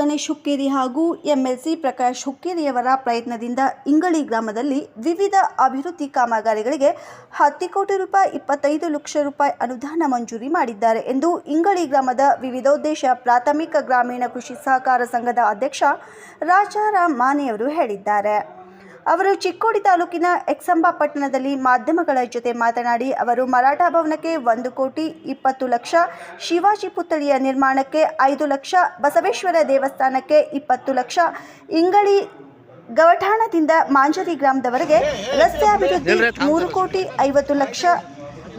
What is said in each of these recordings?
ಗಣೇಶ್ ಹುಕ್ಕೇರಿ ಹಾಗೂ ಎಂಎಲ್ಸಿ ಪ್ರಕಾಶ್ ಹುಕ್ಕೇರಿಯವರ ಪ್ರಯತ್ನದಿಂದ ಇಂಗಳಿ ಗ್ರಾಮದಲ್ಲಿ ವಿವಿಧ ಅಭಿವೃದ್ಧಿ ಕಾಮಗಾರಿಗಳಿಗೆ ಹತ್ತು ಕೋಟಿ ರೂಪಾಯಿ, ಇಪ್ಪತ್ತೈದು ಲಕ್ಷ ರೂಪಾಯಿ ಅನುದಾನ ಮಂಜೂರಿ ಮಾಡಿದ್ದಾರೆ ಎಂದು ಇಂಗಳಿ ಗ್ರಾಮದ ವಿವಿಧೋದ್ದೇಶ ಪ್ರಾಥಮಿಕ ಗ್ರಾಮೀಣ ಕೃಷಿ ಸಹಕಾರ ಸಂಘದ ಅಧ್ಯಕ್ಷ ರಾಜಾರಾಮ್ ಮಾನೆಯವರು ಹೇಳಿದ್ದಾರೆ. ಅವರು ಚಿಕ್ಕೋಡಿ ತಾಲೂಕಿನ ಎಕ್ಸಂಬಾ ಪಟ್ಟಣದಲ್ಲಿ ಮಾಧ್ಯಮಗಳ ಜೊತೆ ಮಾತನಾಡಿ ಅವರು ಮರಾಠ ಭವನಕ್ಕೆ ಒಂದು ಕೋಟಿ ಇಪ್ಪತ್ತು ಲಕ್ಷ, ಶಿವಾಜಿ ಪುತ್ಥಳಿಯ ನಿರ್ಮಾಣಕ್ಕೆ ಐದು ಲಕ್ಷ, ಬಸವೇಶ್ವರ ದೇವಸ್ಥಾನಕ್ಕೆ ಇಪ್ಪತ್ತು ಲಕ್ಷ, ಇಂಗಳಿ ಗವಠಾಣದಿಂದ ಮಾಂಜರಿ ಗ್ರಾಮದವರೆಗೆ ರಸ್ತೆ ಅಭಿವೃದ್ಧಿ ಮೂರು ಕೋಟಿ ಐವತ್ತು ಲಕ್ಷ,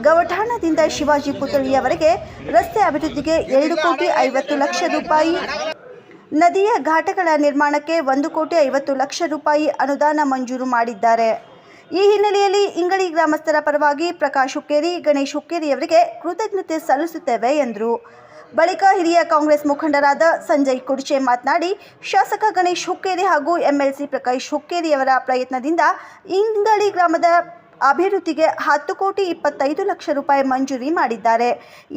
ಗವಠಾಣದಿಂದ ಶಿವಾಜಿ ಪುತ್ಥಳಿಯವರೆಗೆ ರಸ್ತೆ ಅಭಿವೃದ್ಧಿಗೆ ಎರಡು ಕೋಟಿ ಐವತ್ತು ಲಕ್ಷ ರೂಪಾಯಿ ನದಿಯ ಘಾಟಗಳ ನಿರ್ಮಾಣಕ್ಕೆ ಒಂದು ಕೋಟಿ ಐವತ್ತು ಲಕ್ಷ ರೂಪಾಯಿ ಅನುದಾನ ಮಂಜೂರು ಮಾಡಿದ್ದಾರೆ. ಈ ಹಿನ್ನೆಲೆಯಲ್ಲಿ ಇಂಗಳಿ ಗ್ರಾಮಸ್ಥರ ಪರವಾಗಿ ಪ್ರಕಾಶ್ ಹುಕ್ಕೇರಿ, ಗಣೇಶ್ ಹುಕ್ಕೇರಿಯವರಿಗೆ ಕೃತಜ್ಞತೆ ಸಲ್ಲಿಸುತ್ತೇವೆ ಎಂದರು. ಬಳಿಕ ಹಿರಿಯ ಕಾಂಗ್ರೆಸ್ ಮುಖಂಡರಾದ ಸಂಜಯ್ ಕುಡ್ಚೆ ಮಾತನಾಡಿ, ಶಾಸಕ ಗಣೇಶ್ ಹುಕ್ಕೇರಿ ಹಾಗೂ ಎಂಎಲ್ಸಿ ಪ್ರಕಾಶ್ ಹುಕ್ಕೇರಿಯವರ ಪ್ರಯತ್ನದಿಂದ ಇಂಗಳಿ ಗ್ರಾಮದ ಅಭಿವೃದ್ಧಿಗೆ ಹತ್ತು ಕೋಟಿ ಇಪ್ಪತ್ತೈದು ಲಕ್ಷ ರೂಪಾಯಿ ಮಂಜೂರಿ ಮಾಡಿದ್ದಾರೆ.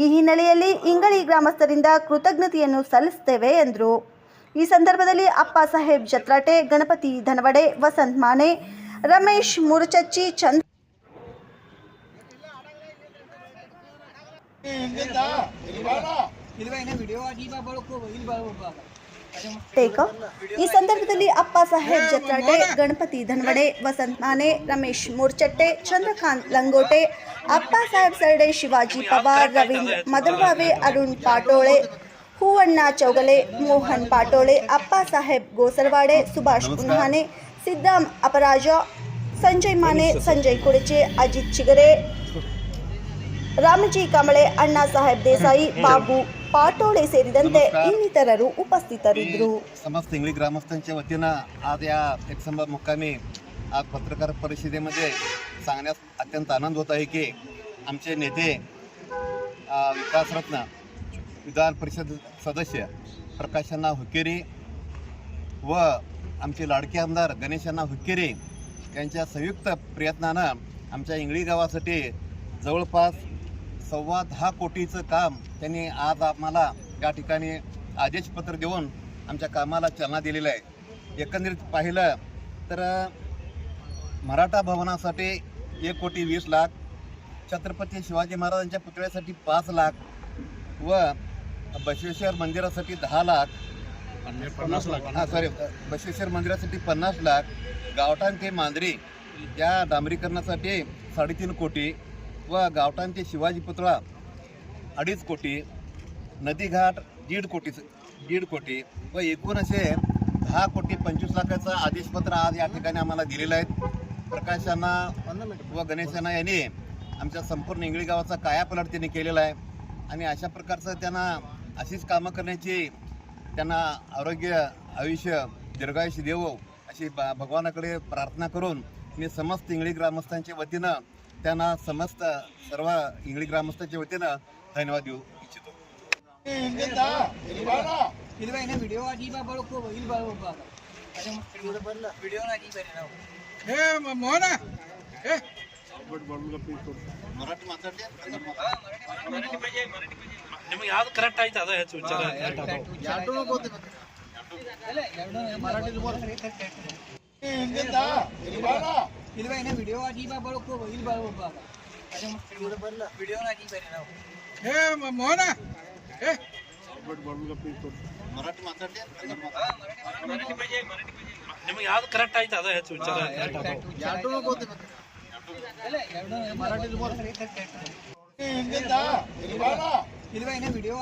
ಈ ಹಿನ್ನೆಲೆಯಲ್ಲಿ ಇಂಗಳಿ ಗ್ರಾಮಸ್ಥರಿಂದ ಕೃತಜ್ಞತೆಯನ್ನು ಸಲ್ಲಿಸುತ್ತೇವೆ ಎಂದರು. ಈ ಸಂದರ್ಭದಲ್ಲಿ ಅಪ್ಪ ಸಾಹೇಬ್ ಜತ್ರಾಟೆ ಗಣಪತಿ ಧನವಡೆ ವಸಂತ್ ಮಾನೆ ರಮೇಶ್ ಮುರುಚಚ್ಚಿ ಚಂದ್ರ ಟೇಕ ಈ ಸಂದರ್ಭದಲ್ಲಿ ಅಪ್ಪ ಸಾಹೇಬ್ ಜತ್ರಾಟೆ ಗಣಪತಿ ಧನವಡೆ ವಸಂತ್ ಮಾನೆ ರಮೇಶ್ ಮೂರ್ಚಟ್ಟೆ ಚಂದ್ರಕಾಂತ್ ಲಂಗೋಟೆ ಅಪ್ಪ ಸಾಹೇಬ್ ಸರ್ಡೆ ಶಿವಾಜಿ ಪವಾರ್ ರವೀಂದ್ರ ಮದರ್ವಾವೆ ಅರುಣ್ ಪಾಟೋಳೆ ಹೂವಣ್ಣ ಚೌಗಲೆ ಮೋಹನ್ ಪಾಟೋಳೆ ಅಪ್ಪ ಸಾಹೇಬ್ ಗೋಸರವಾಡೆ ಸುಭಾಷ್ ಕುನ್ಹಾನೆ ಸಿದ್ದಾಮ್ ಅಪರಾಜ ಸಂಜಯ್ ಮಾನೆ ಸಂಜಯ್ ಕುಡಚೆ ಅಜಿತ್ ಚಿಗರೆ ರಾಮಜಿ ಕಮಳೆ ಅಣ್ಣಾ ಸಾಹೇಬ್ ದೇಸಾಯಿ ಬಾಬು ಪಾಟೋಳೆ ಸೇರಿದಂತೆ ಇನ್ನಿತರರು ಉಪಸ್ಥಿತರಿದ್ದರು समस्त इंगळी ग्रामस्थांच्या वतीनं आज या एकसंभ मुक्कामी आज पत्रकार परिषदेमध्ये सांगण्यास अत्यंत आनंद होत आहे की आमचे नेते अ, विकासरत्न विधान परिषद सदस्य प्रकाशांना हुक्केरी व आमचे लाडके आमदार गणेशांना हुक्केरी यांच्या संयुक्त प्रयत्नानं आमच्या इंगळी गावासाठी जवळपास सव्वा दहा कोटीचं काम त्यांनी आज आम्हाला या ठिकाणी आदेशपत्र देऊन आमच्या कामाला चालना दिलेलं आहे. एकंदरीत पाहिलं तर मराठा भवनासाठी एक कोटी वीस लाख छत्रपती शिवाजी महाराजांच्या पुतळ्यासाठी पाच लाख व बसवेश्वर मंदिरासाठी दहा लाख. पन्नास लाख. हां सॉरी बसवेश्वर मंदिरासाठी पन्नास लाख. गावठाण ते मांजरी या डांबरीकरणासाठी साडेतीन कोटी व गावठाण ते शिवाजी पुतळा अडीच कोटी नदीघाट दीड कोटी दीड कोटी व एकूण असे दहा कोटी पंचवीस लाखाचं आदेशपत्र आज या ठिकाणी आम्हाला दिलेलं आहे. प्रकाशांना व गणेशांना यांनी आमच्या संपूर्ण इंगळी गावाचा कायापलट त्यांनी केलेला आहे. आणि अशा प्रकारचं त्यांना अशीच कामं करण्याची त्यांना आरोग्य आयुष्य दीर्घायुष्य देवो अशी ब भगवानाकडे प्रार्थना करून मी समस्त इंगळी ग्रामस्थांच्या वतीनं त्यांना समस्त सर्व इंगळी ग्रामस्थांच्या वतीनं धन्यवाद देऊ इच्छितो. मराठी ನಿಮಗೆ ಯಾವ್ದು ಕರೆಕ್ಟ್ ಆಯ್ತು ಅದ ಹೆಚ್ಚು ವಿಚಾರ ಇಲ್ವಾ ಏನೇ ವಿಡಿಯೋ ಆಗಿ ಬಾ ಬಳಕ ವಿಡಿಯೋ ಆಗಿ ನಾವು ಏ ಮೋಹನ ಏ ಮರಾಠಿ ಮಾತಾಡಿ ನಿಮಗೆ ಯಾವ್ದು ಕರೆಕ್ಟ್ ಆಯ್ತು ಅದ ಹೆಚ್ಚು ವಿಚಾರ ಮರಾಠಿ ಇಲ್ವಾ ಇನ್ನ ವಿಡಿಯೋ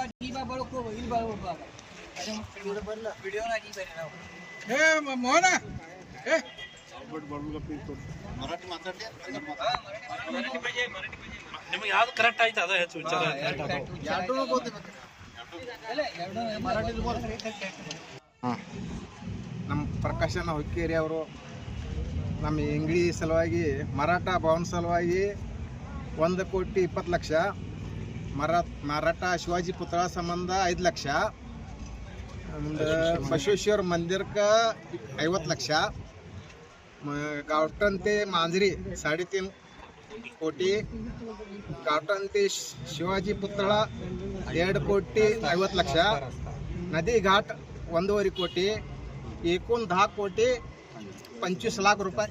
ನಿಮಗೆ ಯಾವ್ದು ಕರೆಕ್ಟ್ ಆಯ್ತು? ಹೆಚ್ಚು ವಿಚಾರ. ನಮ್ಮ ಪ್ರಕಾಶನ ಹೊಕ್ಕೇರಿ ಅವರು ನಮ್ಮ ಇಂಗ್ಲಿ ಸಲುವಾಗಿ ಮರಾಠ ಭವನ ಸಲುವಾಗಿ ಒಂದು ಕೋಟಿ ಇಪ್ಪತ್ತು ಲಕ್ಷ ಮರಾ ಮರಾಠ ಶಿವಾಜಿ ಪುತ್ರ ಸಂಬಂಧ ಐದು ಲಕ್ಷ ಮುಂದೆ ಬಸವೇಶ್ವರ ಮಂದಿರಕ್ಕೆ ಐವತ್ತು ಲಕ್ಷ ಮ- गावठण ते मांजरी साडेतीन कोटी गावठण ते शि- शिवाजी पुतळा ಎರಡು ಕೋಟಿ ಐವತ್ತು ಲಕ್ಷ ನದಿ ಘಾಟ್ ಒಂದೂವರೆ ಕೋಟಿ एकूण दहा ಕೋಟಿ पंचवीस लाख रुपये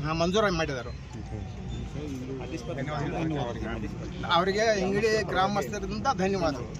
ಹಾಂ ಮಂಜೂರು ಮಾಡಿದರು ಅವರಿಗೆ ಇಂಗಡಿ ಗ್ರಾಮಸ್ಥರಿಂದ ಧನ್ಯವಾದಗಳು.